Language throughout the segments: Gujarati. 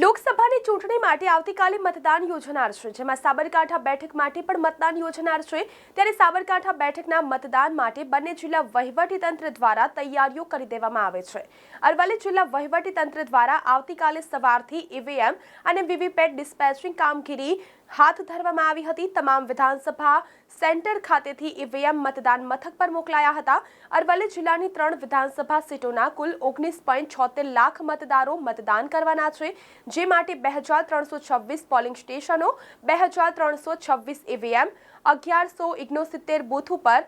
લોકસભાની ચૂંટણી માટે આવતીકાલે મતદાન યોજનાર છે, જેમાં સાબરકાંઠા બેઠક માટે પણ મતદાન યોજનાર છે. ત્યારે સાબરકાંઠા બેઠકના મતદાન માટે બંને જિલ્લા વહીવટીતંત્ર દ્વારા તૈયારીઓ કરી દેવામાં આવે છે. અરવલ્લી જિલ્લા વહીવટીતંત્ર દ્વારા આવતીકાલે સવારથી ઈવીએમ અને વીવીપેટ ડિસ્પેચિંગ કામગીરી હાથ ધરવામાં આવી હતી. તમામ વિધાનસભા સેન્ટર ખાતેથી ઈવીએમ મતદાન મથક પર મોકલાયા હતા. અરવલ્લી જિલ્લાની ત્રણ વિધાનસભા સીટોના કુલ ઓગણીસ લાખ મતદારો મતદાન કરવાના છે. જે માટે બે હજાર ત્રણસો છવ્વીસ પોલિંગ સ્ટેશનો, બે હજાર ત્રણસો છવ્વીસ ઈવીએમ અગિયારસો ઓગણસિત્તેર બૂથ ઉપર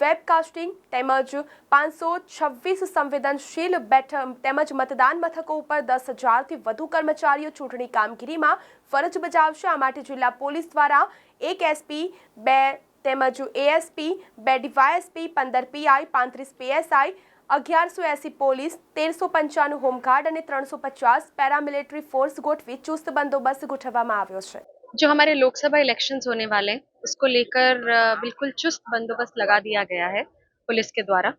વેબકાસ્ટિંગ તેમજ પાંચસો છવ્વીસ સંવેદનશીલ બેઠક તેમજ મતદાન મથકો ઉપર દસ હજારથી વધુ કર્મચારીઓ ચૂંટણી કામગીરીમાં ફરજ બજાવશે. આ માટે જિલ્લા પોલીસ દ્વારા એક એસપી બે તેમજ એએસપી બે ડીવાયએસપી પંદર પીઆઈ પાંત્રીસ પીએસઆઈ અગિયારસો એસી પોલીસ તેરસો પંચાણું હોમગાર્ડ અને ત્રણસો પચાસ પેરામિલિટરી ફોર્સ ગોઠવી ચુસ્ત બંદોબસ્ત ગોઠવવામાં આવ્યો છે जो हमारे लोकसभा इलेक्शंस होने वाले हैं उसको लेकर अ, बिल्कुल चुस्त बंदोबस्त लगा दिया गया है पुलिस के द्वारा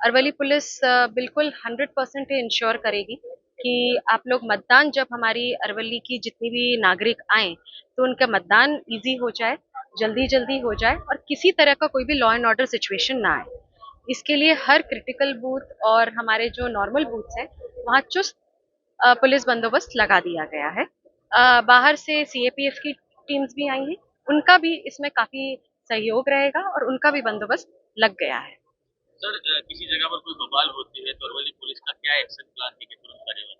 अरवली पुलिस अ, बिल्कुल हंड्रेड परसेंट इंश्योर करेगी कि आप लोग मतदान जब हमारी अरवली की जितनी भी नागरिक आए तो उनका मतदान इजी हो जाए जल्दी जल्दी हो जाए और किसी तरह का कोई भी लॉ एंड ऑर्डर सिचुएशन ना आए इसके लिए हर क्रिटिकल बूथ और हमारे जो नॉर्मल बूथ हैं वहाँ चुस्त पुलिस बंदोबस्त लगा दिया गया है। बाहर से सीएपीएफ की टीम्स भी आई हैं उनका भी इसमें काफ़ी सहयोग रहेगा और उनका भी बंदोबस्त लग गया है। सर किसी जगह पर कोई बवाल होती है तो अरवली पुलिस का क्या एक्शन प्लान है कि तुरंत कार्यवाही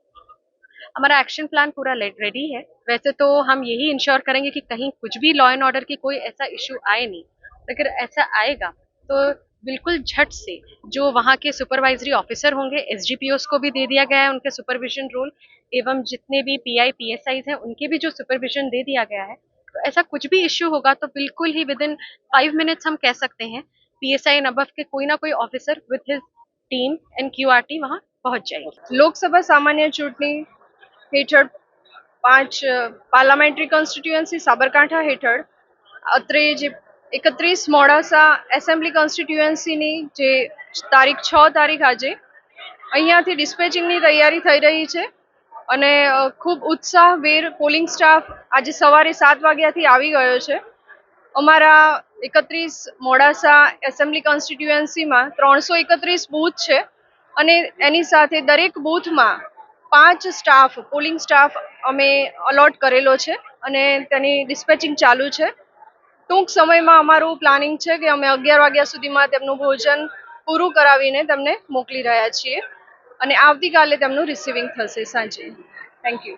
हमारा एक्शन प्लान पूरा रेडी है। वैसे तो हम यही इंश्योर करेंगे कि कहीं कुछ भी लॉ एंड ऑर्डर की कोई ऐसा इशू आए नहीं। अगर ऐसा आएगा तो बिल्कुल झट से जो वहाँ के सुपरवाइजरी ऑफिसर होंगे एस को भी दे दिया गया है उनके सुपरविजन रोल एवं जितने भी P I P S I's हैं उनके भी जो सुपरविजन दे दिया गया है तो ऐसा कुछ भी इश्यू होगा तो बिल्कुल ही विद इन फाइव मिनट्स हम कह सकते हैं पी एस आई नबफ के कोई ना कोई officer with his team and Q R T वहाँ पहुँच जाएगी લોકસભા સામાન્ય ચૂંટણી હેઠળ પાંચ અ, પાર્લામેન્ટરી કોન્સ્ટિટ્યુઅન્સી સાબરકાંઠા હેઠળ અત્રે જે એકત્રીસ મોડાસા એસેમ્બલી કોન્સ્ટિટ્યુએન્સીની જે તારીખ છ તારીખ આજે, અહીંયાથી ડિસ્પેચિંગની તૈયારી થઈ રહી છે અને ખૂબ ખૂબ ઉત્સાહભેર પોલિંગ સ્ટાફ આજે સવારે સાત વાગ્યાથી આવી ગયો છે. અમારા એકત્રીસ મોડાસા એસેમ્બલી કોન્સ્ટિટ્યુએન્સીમાં ત્રણસો એકત્રીસ બૂથ છે અને એની સાથે દરેક બૂથમાં પાંચ સ્ટાફ, પોલિંગ સ્ટાફ અમે અલોટ કરેલો છે અને તેની ડિસ્પેચિંગ ચાલુ છે. ટૂંક સમયમાં અમારું પ્લાનિંગ છે કે અમે અગિયાર વાગ્યા સુધીમાં તેમનું ભોજન પૂરું કરાવીને તેમને મોકલી રહ્યા છીએ. અને આવતીકાલે તેમનું રિસીવિંગ થશે સાંજે. Thank you